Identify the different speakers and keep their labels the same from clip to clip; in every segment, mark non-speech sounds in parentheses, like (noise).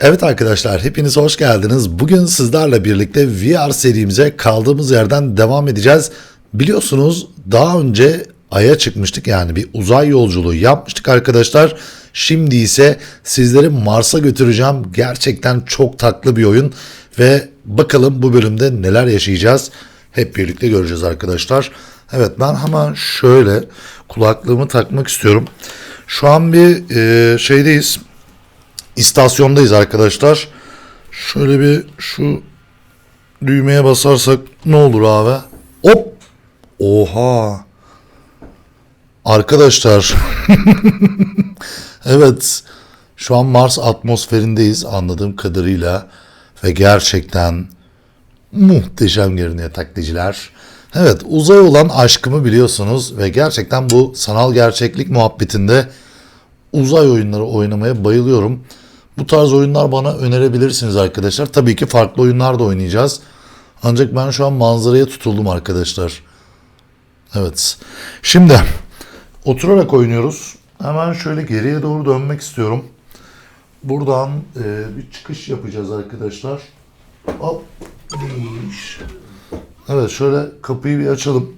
Speaker 1: Evet arkadaşlar hepiniz hoş geldiniz. Bugün sizlerle birlikte VR serimize kaldığımız yerden devam edeceğiz. Biliyorsunuz daha önce Ay'a çıkmıştık yani bir uzay yolculuğu yapmıştık arkadaşlar. Şimdi ise sizleri Mars'a götüreceğim. Gerçekten çok tatlı bir oyun ve bakalım bu bölümde neler yaşayacağız. Hep birlikte göreceğiz arkadaşlar. Evet ben hemen şöyle kulaklığımı takmak istiyorum. Şu an bir e, şeydeyiz istasyondayız arkadaşlar. Şöyle bir şu düğmeye basarsak ne olur abi? Hop! Oha! Arkadaşlar. (laughs) evet. Şu an Mars atmosferindeyiz anladığım kadarıyla. Ve gerçekten muhteşem görünüyor taklitçiler. Evet uzay olan aşkımı biliyorsunuz ve gerçekten bu sanal gerçeklik muhabbetinde uzay oyunları oynamaya bayılıyorum. Bu tarz oyunlar bana önerebilirsiniz arkadaşlar. Tabii ki farklı oyunlar da oynayacağız. Ancak ben şu an manzaraya tutuldum arkadaşlar. Evet. Şimdi oturarak oynuyoruz. Hemen şöyle geriye doğru dönmek istiyorum. Buradan e, bir çıkış yapacağız arkadaşlar. Hop. Evet şöyle kapıyı bir açalım.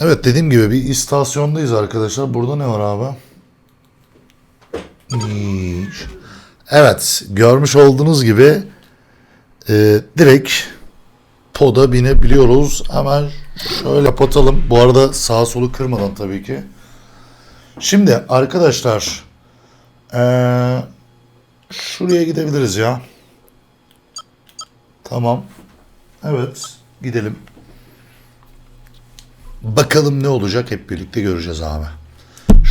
Speaker 1: Evet dediğim gibi bir istasyondayız arkadaşlar. Burada ne var abi? Evet görmüş olduğunuz gibi e, direkt poda binebiliyoruz. Hemen şöyle kapatalım. Bu arada sağ solu kırmadan tabii ki. Şimdi arkadaşlar e, şuraya gidebiliriz ya. Tamam. Evet gidelim. Bakalım ne olacak hep birlikte göreceğiz abi.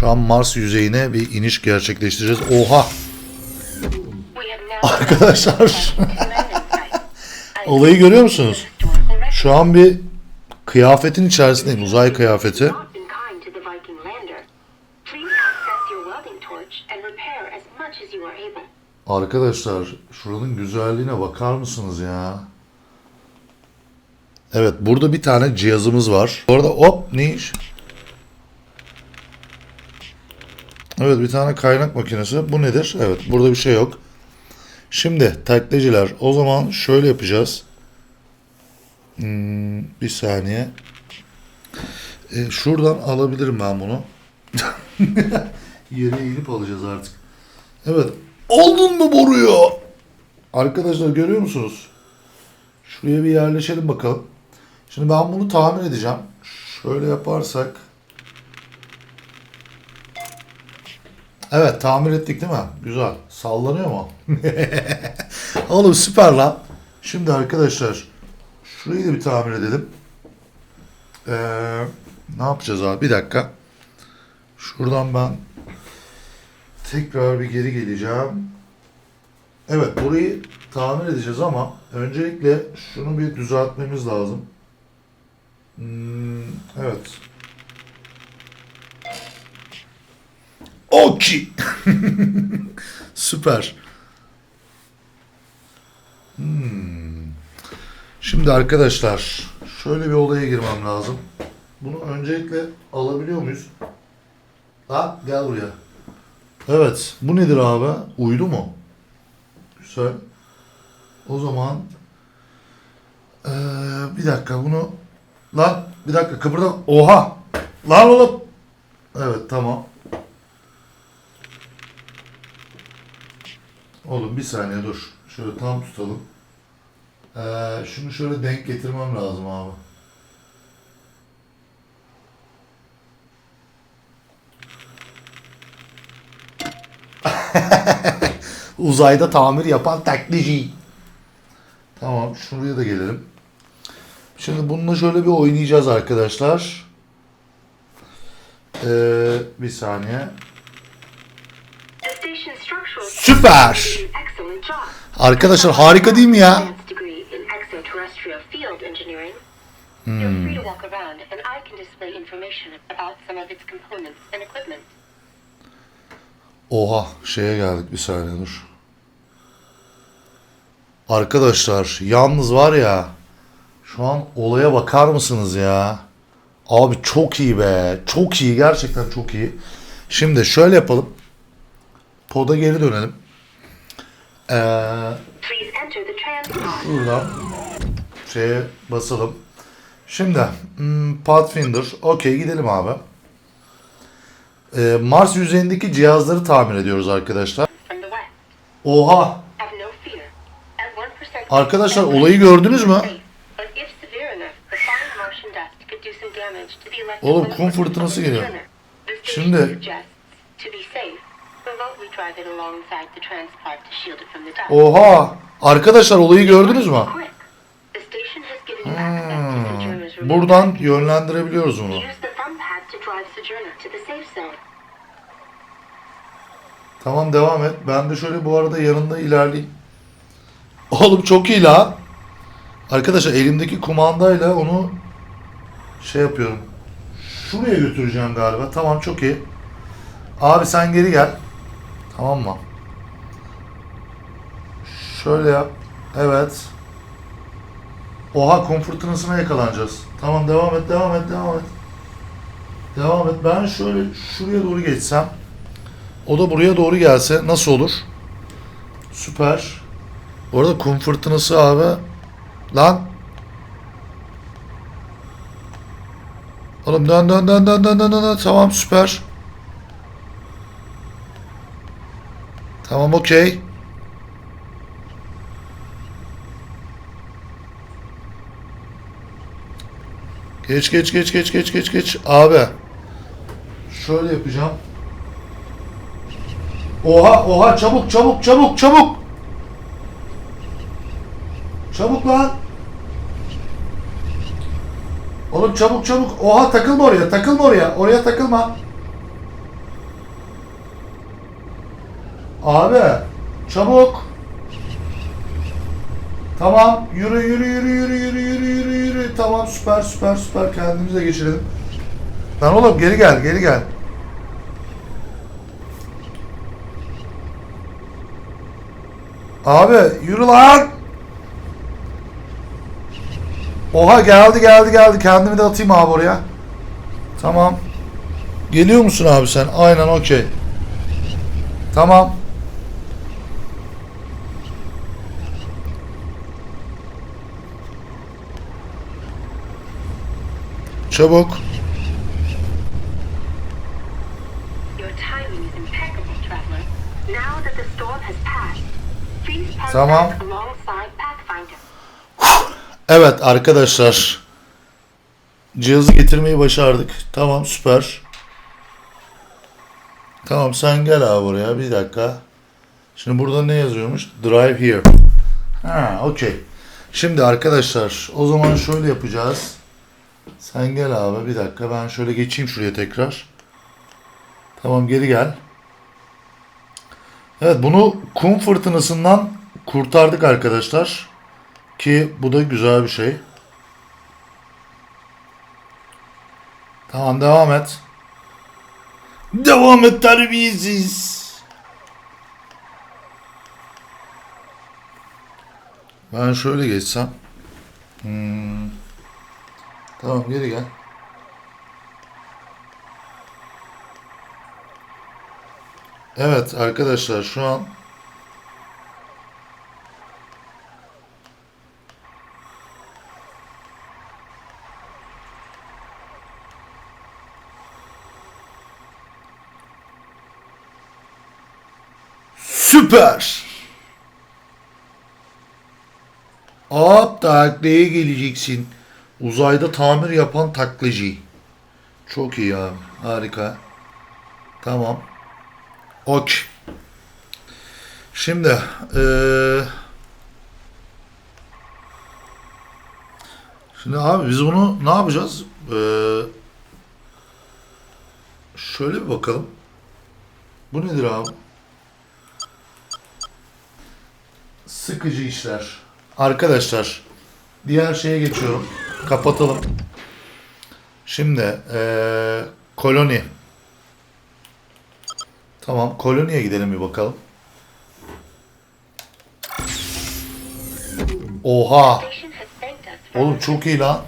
Speaker 1: Şu an Mars yüzeyine bir iniş gerçekleştireceğiz. Oha! Arkadaşlar (laughs) olayı görüyor musunuz? Şu an bir kıyafetin içerisindeyim. Uzay kıyafeti. Arkadaşlar şuranın güzelliğine bakar mısınız ya? Evet burada bir tane cihazımız var. Bu arada hop ne iş? Evet bir tane kaynak makinesi. Bu nedir? Evet burada bir şey yok. Şimdi taklitciler o zaman şöyle yapacağız. Hmm, bir saniye. E, şuradan alabilirim ben bunu. (laughs) Yere eğilip alacağız artık. Evet. Aldın mı boruyu? Arkadaşlar görüyor musunuz? Şuraya bir yerleşelim bakalım. Şimdi ben bunu tamir edeceğim. Şöyle yaparsak. Evet tamir ettik değil mi? Güzel. Sallanıyor mu? (laughs) Oğlum süper lan. Şimdi arkadaşlar şurayı da bir tamir edelim. Ee, ne yapacağız abi? Bir dakika. Şuradan ben tekrar bir geri geleceğim. Evet burayı tamir edeceğiz ama öncelikle şunu bir düzeltmemiz lazım. Hmm, evet. Okey. (laughs) Süper. Hmm. Şimdi arkadaşlar şöyle bir olaya girmem lazım. Bunu öncelikle alabiliyor muyuz? Ha gel buraya. Evet. Bu nedir abi? Uydu mu? Güzel. O zaman eee, bir dakika bunu lan bir dakika kıpırda oha lan oğlum evet tamam oğlum bir saniye dur şöyle tam tutalım Eee, şunu şöyle denk getirmem lazım abi (laughs) Uzayda tamir yapan teknici. Tamam şuraya da gelelim. Şimdi bununla şöyle bir oynayacağız arkadaşlar. Ee, bir saniye. Süper. Arkadaşlar harika değil mi ya?
Speaker 2: Equipment.
Speaker 1: Oha şeye geldik bir saniye dur. Arkadaşlar yalnız var ya şu an olaya bakar mısınız ya? Abi çok iyi be. Çok iyi gerçekten çok iyi. Şimdi şöyle yapalım. Poda geri dönelim. Ee, şuradan şeye basalım. Şimdi hmm, Pathfinder. Okey gidelim abi. Ee, Mars yüzeyindeki cihazları tamir ediyoruz arkadaşlar. Oha! Arkadaşlar olayı gördünüz mü? Oğlum kum fırtınası geliyor. Şimdi Oha! Arkadaşlar olayı gördünüz mü?
Speaker 2: Hmm.
Speaker 1: Buradan yönlendirebiliyoruz
Speaker 2: onu.
Speaker 1: Tamam devam et. Ben de şöyle bu arada yanında ilerleyeyim. Oğlum çok iyi la. Arkadaşlar elimdeki kumandayla onu şey yapıyorum. Şuraya götüreceğim galiba. Tamam çok iyi. Abi sen geri gel. Tamam mı? Şöyle yap. Evet. Oha kum fırtınasına yakalanacağız. Tamam devam et devam et devam et. Devam et. Ben şöyle şuraya doğru geçsem. O da buraya doğru gelse nasıl olur? Süper. Bu arada kum fırtınası abi. Lan. Oğlum dön dön dön dön dön dön dön. Tamam süper. Tamam okey. Geç geç geç geç geç geç geç. Abi. Şöyle yapacağım. Oha oha çabuk çabuk çabuk çabuk. Çabuk lan. Oğlum çabuk çabuk. Oha takılma oraya takılma oraya. Oraya takılma. Abi çabuk. Tamam yürü yürü yürü yürü yürü yürü yürü yürü. Tamam süper süper süper kendimize geçirelim. Lan oğlum geri gel geri gel. Abi yürü lan. Oha geldi geldi geldi. Kendimi de atayım abi oraya. Tamam. Geliyor musun abi sen? Aynen okey. Tamam.
Speaker 2: Park
Speaker 1: Tamam. Evet arkadaşlar. Cihazı getirmeyi başardık. Tamam süper. Tamam sen gel abi buraya bir dakika. Şimdi burada ne yazıyormuş? Drive here. Ha okey. Şimdi arkadaşlar o zaman şöyle yapacağız. Sen gel abi bir dakika ben şöyle geçeyim şuraya tekrar. Tamam geri gel. Evet bunu kum fırtınasından kurtardık arkadaşlar. Ki bu da güzel bir şey. Tamam devam et. Devam et terbiyesiz. Ben şöyle geçsem. Hmm. Tamam geri gel. Evet arkadaşlar şu an Süper. Hop taklaya geleceksin. Uzayda tamir yapan taklacı. Çok iyi abi. Harika. Tamam. Ok. Şimdi eee Şimdi abi biz bunu ne yapacağız? Eee şöyle bir bakalım. Bu nedir abi? Sıkıcı işler. Arkadaşlar diğer şeye geçiyorum. Kapatalım. Şimdi ee, koloni. Tamam koloniye gidelim bir bakalım. Oha. Oğlum çok iyi lan.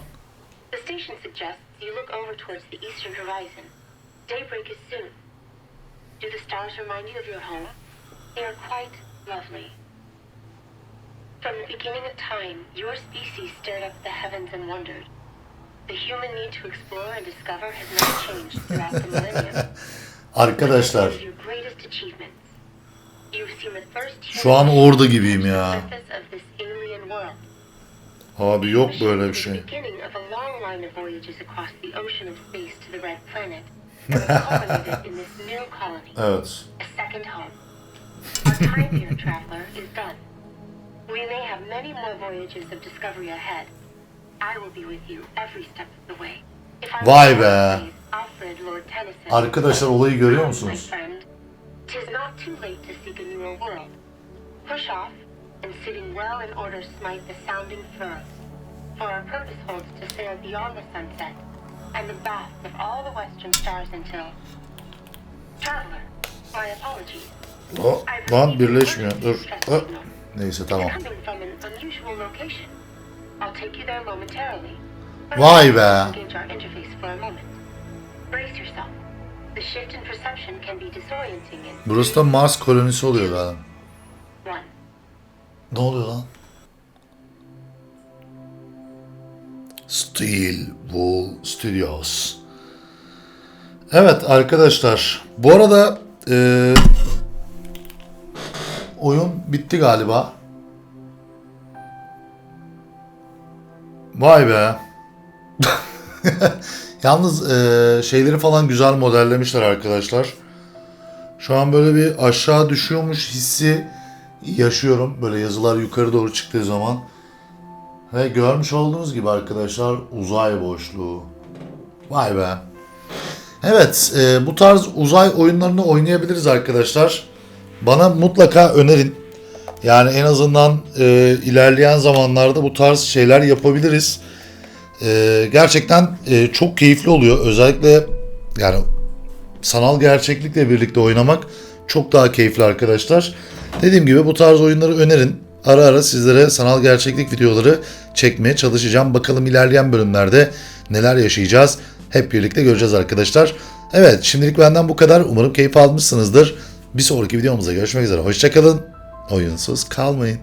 Speaker 2: Do the stars remind you of your home? They are quite lovely. From the beginning of time, your species stared up the heavens and wondered. The human need to explore and discover has not changed throughout the millennium. (laughs)
Speaker 1: Arkadaşlar şu an orada gibiyim ya. Abi yok böyle bir şey. (laughs) Evet.
Speaker 2: We may have many more voyages of discovery ahead. I will be with you every step of the way. If I
Speaker 1: Vay be.
Speaker 2: always Alfred Lord Tennyson,
Speaker 1: Arkadaşlar olayı görüyor musunuz?
Speaker 2: friend, tis not too late to seek a newer world. Push off, and sitting well in order smite the sounding furrows. For our purpose holds to sail beyond the sunset, and the bath of all the western stars until... Traveler, my apologies.
Speaker 1: O, lan birleşmiyor. Dur. Ha. Neyse tamam. Vay be. Burası da Mars kolonisi oluyor galiba. Ne oluyor lan? Steel Wool Studios. Evet arkadaşlar. Bu arada e, oyun bitti galiba. Vay be. (laughs) Yalnız e, şeyleri falan güzel modellemişler arkadaşlar. Şu an böyle bir aşağı düşüyormuş hissi yaşıyorum. Böyle yazılar yukarı doğru çıktığı zaman. Ve görmüş olduğunuz gibi arkadaşlar uzay boşluğu. Vay be. Evet e, bu tarz uzay oyunlarını oynayabiliriz arkadaşlar. Bana mutlaka önerin. Yani en azından e, ilerleyen zamanlarda bu tarz şeyler yapabiliriz. E, gerçekten e, çok keyifli oluyor. Özellikle yani sanal gerçeklikle birlikte oynamak çok daha keyifli arkadaşlar. Dediğim gibi bu tarz oyunları önerin. Ara ara sizlere sanal gerçeklik videoları çekmeye çalışacağım. Bakalım ilerleyen bölümlerde neler yaşayacağız. Hep birlikte göreceğiz arkadaşlar. Evet şimdilik benden bu kadar. Umarım keyif almışsınızdır. Bir sonraki videomuzda görüşmek üzere. Hoşçakalın. Oyunsuz kalmayın.